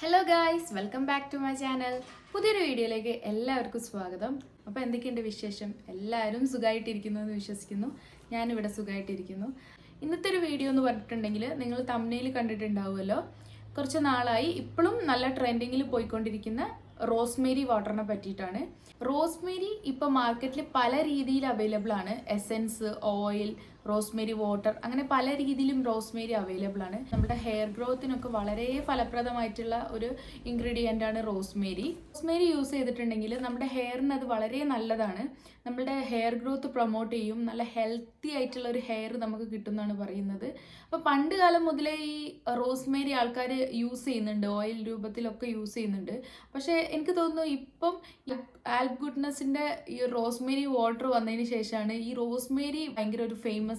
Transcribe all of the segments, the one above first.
Hello guys welcome back to my channel പുതിയൊരു വീഡിയോയിലേക്ക് എല്ലാവർക്കും സ്വാഗതം. അപ്പോൾ എന്തൊക്കെയുണ്ട് വിശേഷം? എല്ലാവരും സുഖമായിട്ടിരിക്കുന്നു എന്ന് വിശ്വസിക്കുന്നു. ഞാനിവിടെ സുഖമായിട്ടിരിക്കുന്നു ഇന്നത്തെ ഒരു വീഡിയോ എന്ന് പറഞ്ഞിട്ടുണ്ടെങ്കിൽ നിങ്ങൾ തമ്മിൽ കണ്ടിട്ടുണ്ടാവുമല്ലോ. കുറച്ച് നാളായി ഇപ്പോഴും നല്ല ട്രെൻഡിങ്ങിൽ പോയിക്കൊണ്ടിരിക്കുന്ന റോസ്മേരി വാട്ടറിനെ പറ്റിയിട്ടാണ്. റോസ്മേരി ഇപ്പോൾ മാർക്കറ്റിൽ പല രീതിയിൽ അവൈലബിൾ ആണ്. എസെൻസ് ഓയിൽ റോസ്മേരി വാട്ടർ അങ്ങനെ പല രീതിയിലും റോസ്മേരി അവൈലബിൾ ആണ്. നമ്മുടെ ഹെയർ ഗ്രോത്തിനൊക്കെ വളരെ ഫലപ്രദമായിട്ടുള്ള ഒരു ഇൻഗ്രീഡിയന്റ് ആണ് റോസ്മേരി. റോസ്മേരി യൂസ് ചെയ്തിട്ടുണ്ടെങ്കിൽ നമ്മുടെ ഹെയറിന് അത് വളരെ നല്ലതാണ്. നമ്മുടെ ഹെയർ ഗ്രോത്ത് പ്രൊമോട്ട് ചെയ്യും. നല്ല ഹെൽത്തി ആയിട്ടുള്ള ഒരു ഹെയർ നമുക്ക് കിട്ടുമെന്നാണ് പറയുന്നത്. അപ്പോൾ പണ്ട് കാലം മുതലേ ഈ റോസ്മേരി ആൾക്കാർ യൂസ് ചെയ്യുന്നുണ്ട്. ഓയിൽ രൂപത്തിലൊക്കെ യൂസ് ചെയ്യുന്നുണ്ട്. പക്ഷേ എനിക്ക് തോന്നുന്നു ഇപ്പം ആൽബ് ഗുഡ്നസിന്റെ ഈ റോസ്മേരി വാട്ടർ വന്നതിന് ശേഷമാണ് ഈ റോസ്മേരി ഭയങ്കര ഒരു ഫേമസ്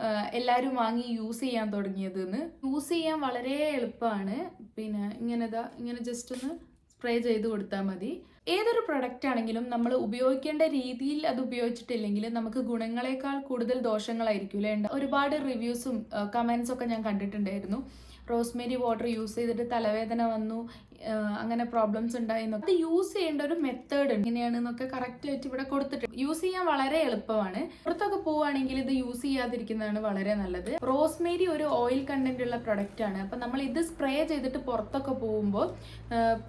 ആഹ് എല്ലാവരും വാങ്ങി യൂസ് ചെയ്യാൻ തുടങ്ങിയത് എന്ന് യൂസ് ചെയ്യാൻ വളരെ എളുപ്പമാണ്. പിന്നെ ഇങ്ങനെതാ ഇങ്ങനെ ജസ്റ്റ് ഒന്ന് സ്പ്രേ ചെയ്ത് കൊടുത്താൽ മതി. ഏതൊരു പ്രൊഡക്റ്റ് ആണെങ്കിലും നമ്മൾ ഉപയോഗിക്കേണ്ട രീതിയിൽ അത് ഉപയോഗിച്ചിട്ടില്ലെങ്കിൽ നമുക്ക് ഗുണങ്ങളെക്കാൾ കൂടുതൽ ദോഷങ്ങളായിരിക്കും അല്ലേ? ഒരുപാട് റിവ്യൂസും കമൻസും ഒക്കെ ഞാൻ കണ്ടിട്ടുണ്ടായിരുന്നു. റോസ്മേരി വാട്ടർ യൂസ് ചെയ്തിട്ട് തലവേദന വന്നു അങ്ങനെ പ്രോബ്ലംസ് ഉണ്ടായി എന്നൊക്കെ. അത് യൂസ് ചെയ്യേണ്ട ഒരു മെത്തേഡ് എങ്ങനെയാണെന്നൊക്കെ കറക്റ്റ് ആയിട്ട് ഇവിടെ കൊടുത്തിട്ടുണ്ട് യൂസ് ചെയ്യാൻ വളരെ എളുപ്പമാണ്. പുറത്തൊക്കെ പോവുകയാണെങ്കിൽ ഇത് യൂസ് ചെയ്യാതിരിക്കുന്നതാണ് വളരെ നല്ലത്. റോസ്മേരി ഒരു ഓയിൽ കണ്ടന്റ് ഉള്ള പ്രൊഡക്റ്റ് ആണ്. അപ്പം നമ്മൾ ഇത് സ്പ്രേ ചെയ്തിട്ട് പുറത്തൊക്കെ പോകുമ്പോൾ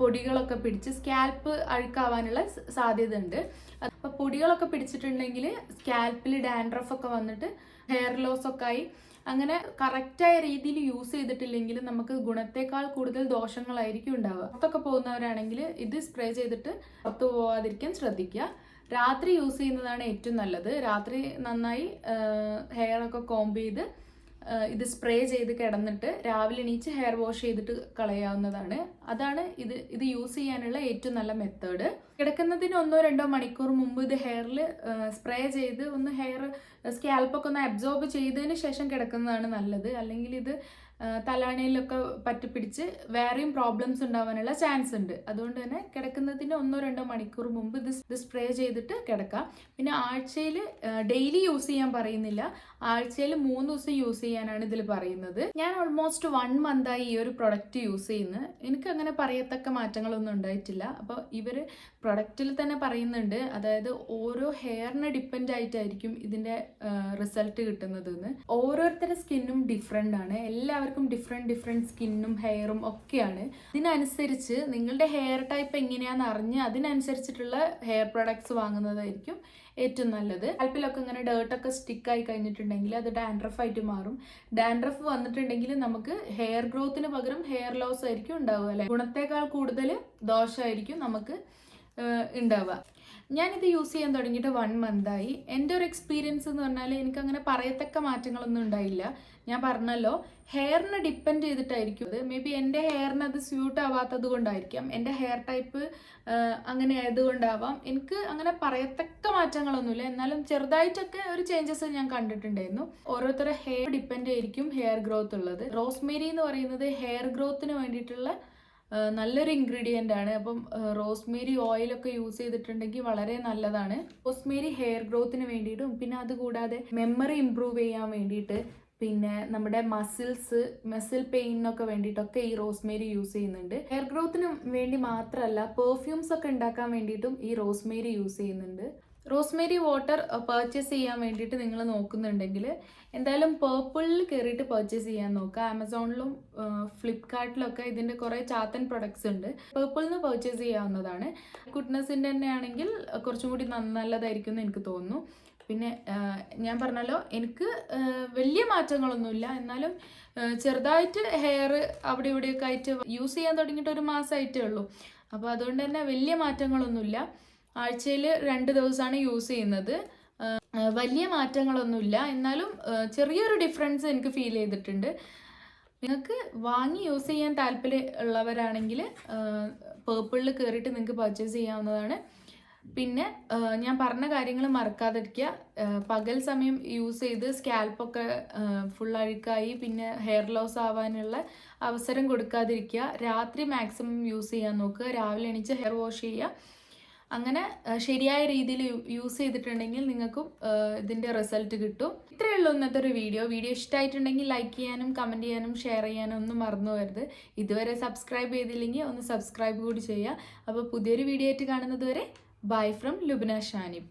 പൊടികളൊക്കെ പിടിച്ച് സ്കാൽപ്പ് അഴുക്കാവാനുള്ള സാധ്യത ഉണ്ട് അപ്പോൾ പൊടികളൊക്കെ പിടിച്ചിട്ടുണ്ടെങ്കിൽ സ്കാൽപ്പിൽ ഡാൻഡ്രഫ് ഒക്കെ വന്നിട്ട് ഹെയർ ലോസ് ഒക്കെ ആയി അങ്ങനെ കറക്റ്റായ രീതിയിൽ യൂസ് ചെയ്തിട്ടില്ലെങ്കിൽ നമുക്ക് ഗുണത്തേക്കാൾ കൂടുതൽ ദോഷങ്ങളായിരിക്കും ഉണ്ടാവുക. പുറത്തൊക്കെ പോകുന്നവരാണെങ്കിൽ ഇത് സ്പ്രേ ചെയ്തിട്ട് പുറത്തു പോവാതിരിക്കാൻ ശ്രദ്ധിക്കുക. രാത്രി യൂസ് ചെയ്യുന്നതാണ് ഏറ്റവും നല്ലത്. രാത്രി നന്നായി ഹെയർ ഒക്കെ കോംബ് ചെയ്ത് ഇത് സ്പ്രേ ചെയ്ത് കിടന്നിട്ട് രാവിലെ എണീച്ച് ഹെയർ വാഷ് ചെയ്തിട്ട് കളയാവുന്നതാണ്. അതാണ് ഇത് ഇത് യൂസ് ചെയ്യാനുള്ള ഏറ്റവും നല്ല മെത്തേഡ് കിടക്കുന്നതിന് ഒന്നോ രണ്ടോ മണിക്കൂർ മുമ്പ് ഇത് ഹെയറിൽ സ്പ്രേ ചെയ്ത് ഒന്ന് ഹെയർ സ്കാൽപ്പൊക്കെ ഒന്ന് അബ്സോർബ് ചെയ്തതിന് ശേഷം കിടക്കുന്നതാണ് നല്ലത്. അല്ലെങ്കിൽ ഇത് തലാണിയിലൊക്കെ പറ്റിപ്പിടിച്ച് വേറെയും പ്രോബ്ലംസ് ഉണ്ടാവാനുള്ള ചാൻസ് ഉണ്ട്. അതുകൊണ്ട് തന്നെ കിടക്കുന്നതിന് ഒന്നോ രണ്ടോ മണിക്കൂർ മുമ്പ് ഇത് ഇത് സ്പ്രേ ചെയ്തിട്ട് കിടക്കാം. പിന്നെ ആഴ്ചയിൽ ഡെയിലി യൂസ് ചെയ്യാൻ പറയുന്നില്ല. ആഴ്ചയിൽ മൂന്ന് ദിവസം യൂസ് ചെയ്യാനാണ് ഇതിൽ പറയുന്നത്. ഞാൻ ഓൾമോസ്റ്റ് വൺ മന്തായി ഈ ഒരു പ്രൊഡക്റ്റ് യൂസ് ചെയ്യുന്നത് എനിക്ക് അങ്ങനെ പറയത്തക്ക മാറ്റങ്ങളൊന്നും ഉണ്ടായിട്ടില്ല. അപ്പോൾ ഇവർ പ്രൊഡക്റ്റിൽ തന്നെ പറയുന്നുണ്ട്. അതായത് ഓരോ ഹെയറിനെ ഡിപ്പെൻഡ് ആയിട്ടായിരിക്കും ഇതിന്റെ റിസൾട്ട് കിട്ടുന്നത് ഓരോരുത്തരുടെ സ്കിന്നും ഡിഫറെന്റ് ആണ്. എല്ലാവർക്കും ഡിഫറെന്റ് ഡിഫറെന്റ് സ്കിന്നും ഹെയറും ഒക്കെയാണ്. ഇതിനനുസരിച്ച് നിങ്ങളുടെ ഹെയർ ടൈപ്പ് എങ്ങനെയാണെന്ന് അറിഞ്ഞ് അതിനനുസരിച്ചിട്ടുള്ള ഹെയർ പ്രൊഡക്ട്സ് വാങ്ങുന്നതായിരിക്കും ഏറ്റവും നല്ലത്. അൽപ്പിലൊക്കെ ഇങ്ങനെ ഡേർട്ടൊക്കെ സ്റ്റിക്കായി കഴിഞ്ഞിട്ടുണ്ടെങ്കിൽ അത് ഡാൻഡ്രഫ് ആയിട്ട് മാറും. ഡാൻഡ്രഫ് വന്നിട്ടുണ്ടെങ്കിൽ നമുക്ക് ഹെയർ ഗ്രോത്തിന് പകരം ഹെയർ ലോസ് ആയിരിക്കും ഉണ്ടാവുക അല്ലെ? ഗുണത്തേക്കാൾ കൂടുതൽ ദോഷമായിരിക്കും നമുക്ക് ഉണ്ടാവുക. ഞാനിത് യൂസ് ചെയ്യാൻ തുടങ്ങിയിട്ട് വൺ മന്തായി. എന്റെ ഒരു എക്സ്പീരിയൻസ് എന്ന് പറഞ്ഞാൽ എനിക്ക് അങ്ങനെ പറയത്തക്ക മാറ്റങ്ങളൊന്നും ഉണ്ടായില്ല. ഞാൻ പറഞ്ഞല്ലോ ഹെയറിനെ ഡിപ്പെൻഡ് ചെയ്തിട്ടായിരിക്കും അത്. മേ ബി എന്റെ ഹെയറിന് അത് സ്യൂട്ട് ആവാത്തത് കൊണ്ടായിരിക്കാം. എന്റെ ഹെയർ ടൈപ്പ് അങ്ങനെ ആയതുകൊണ്ടാവാം എനിക്ക് അങ്ങനെ പറയത്തക്ക മാറ്റങ്ങളൊന്നുമില്ല. എന്നാലും ചെറുതായിട്ടൊക്കെ ഒരു ചേഞ്ചസ് ഞാൻ കണ്ടിട്ടുണ്ടായിരുന്നു. ഓരോരുത്തരുടെ ഹെയർ ഡിപ്പെൻഡ് ആയിരിക്കും ഹെയർ ഗ്രോത്ത് ഉള്ളത്. റോസ്മേരി എന്ന് പറയുന്നത് ഹെയർ ഗ്രോത്തിന് വേണ്ടിയിട്ടുള്ള നല്ലൊരു ഇൻഗ്രീഡിയന്റ് ആണ്. അപ്പം റോസ്മേരി ഓയിലൊക്കെ യൂസ് ചെയ്തിട്ടുണ്ടെങ്കിൽ വളരെ നല്ലതാണ്. റോസ്മേരി ഹെയർ ഗ്രോത്തിന് വേണ്ടിയിട്ടും പിന്നെ അതുകൂടാതെ മെമ്മറി ഇമ്പ്രൂവ് ചെയ്യാൻ വേണ്ടിയിട്ട് പിന്നെ നമ്മുടെ മസിൽസ് മസിൽ പെയിനൊക്കെ വേണ്ടിയിട്ടൊക്കെ ഈ റോസ്മേരി യൂസ് ചെയ്യുന്നുണ്ട്. ഹെയർ ഗ്രോത്തിന് വേണ്ടി മാത്രമല്ല പെർഫ്യൂംസ് ഒക്കെ ഉണ്ടാക്കാൻ വേണ്ടിയിട്ടും ഈ റോസ്മേരി യൂസ് ചെയ്യുന്നുണ്ട്. റോസ്മേരി വാട്ടർ പർച്ചേസ് ചെയ്യാൻ വേണ്ടിയിട്ട് നിങ്ങൾ നോക്കുന്നുണ്ടെങ്കിൽ എന്തായാലും പേർപ്പിളിൽ കയറിയിട്ട് പർച്ചേസ് ചെയ്യാൻ നോക്കുക ആമസോണിലും ഫ്ലിപ്കാർട്ടിലൊക്കെ ഇതിന്റെ കുറേ ചാത്തൻ പ്രൊഡക്ട്സ് ഉണ്ട്. പേർപ്പിളിൽ നിന്ന് പർച്ചേസ് ചെയ്യാവുന്നതാണ്. ഗുഡ്നസിന്റെ തന്നെ ആണെങ്കിൽ കുറച്ചും കൂടി നല്ലതായിരിക്കും എന്ന് എനിക്ക് തോന്നുന്നു. പിന്നെ ഞാൻ പറഞ്ഞല്ലോ എനിക്ക് വലിയ മാറ്റങ്ങളൊന്നുമില്ല. എന്നാലും ചെറുതായിട്ട് ഹെയർ അവിടെ ഇവിടെയൊക്കെ ആയിട്ട് യൂസ് ചെയ്യാൻ തുടങ്ങിയിട്ട് ഒരു മാസമായിട്ടേ ഉള്ളൂ. അപ്പോൾ അതുകൊണ്ട് തന്നെ വലിയ മാറ്റങ്ങളൊന്നുമില്ല. ആഴ്ചയിൽ രണ്ട് ദിവസമാണ് യൂസ് ചെയ്യുന്നത്. വലിയ മാറ്റങ്ങളൊന്നുമില്ല. എന്നാലും ചെറിയൊരു ഡിഫറൻസ് എനിക്ക് ഫീൽ ചെയ്തിട്ടുണ്ട്. നിങ്ങൾക്ക് വാങ്ങി യൂസ് ചെയ്യാൻ താല്പര്യം ഉള്ളവരാണെങ്കിൽ പേർപ്പിളിൽ കയറിയിട്ട് നിങ്ങൾക്ക് പർച്ചേസ് ചെയ്യാവുന്നതാണ്. പിന്നെ ഞാൻ പറഞ്ഞ കാര്യങ്ങൾ മറക്കാതിരിക്കുക. പകൽ സമയം യൂസ് ചെയ്ത് സ്കാൽപ്പൊക്കെ ഫുൾ അഴുക്കായി പിന്നെ ഹെയർ ലോസ് ആവാനുള്ള അവസരം കൊടുക്കാതിരിക്കുക. രാത്രി മാക്സിമം യൂസ് ചെയ്യാൻ നോക്കുക. രാവിലെ എണീച്ച് ഹെയർ വാഷ് ചെയ്യുക. അങ്ങനെ ശരിയായ രീതിയിൽ യൂസ് ചെയ്തിട്ടുണ്ടെങ്കിൽ നിങ്ങൾക്കും ഇതിന്റെ റിസൾട്ട് കിട്ടും. ഇത്രയേ ഉള്ളൂ ഇന്നത്തെ ഒരു വീഡിയോ. വീഡിയോ ഇഷ്ടമായിട്ടുണ്ടെങ്കിൽ ലൈക്ക് ചെയ്യാനും കമന്റ് ചെയ്യാനും ഷെയർ ചെയ്യാനും ഒന്നും മറന്നു വരുത് ഇതുവരെ സബ്സ്ക്രൈബ് ചെയ്തില്ലെങ്കിൽ ഒന്ന് സബ്സ്ക്രൈബ് കൂടി ചെയ്യുക. അപ്പോൾ പുതിയൊരു വീഡിയോ ആയിട്ട് കാണുന്നത് വരെ bye from Lubina Shanib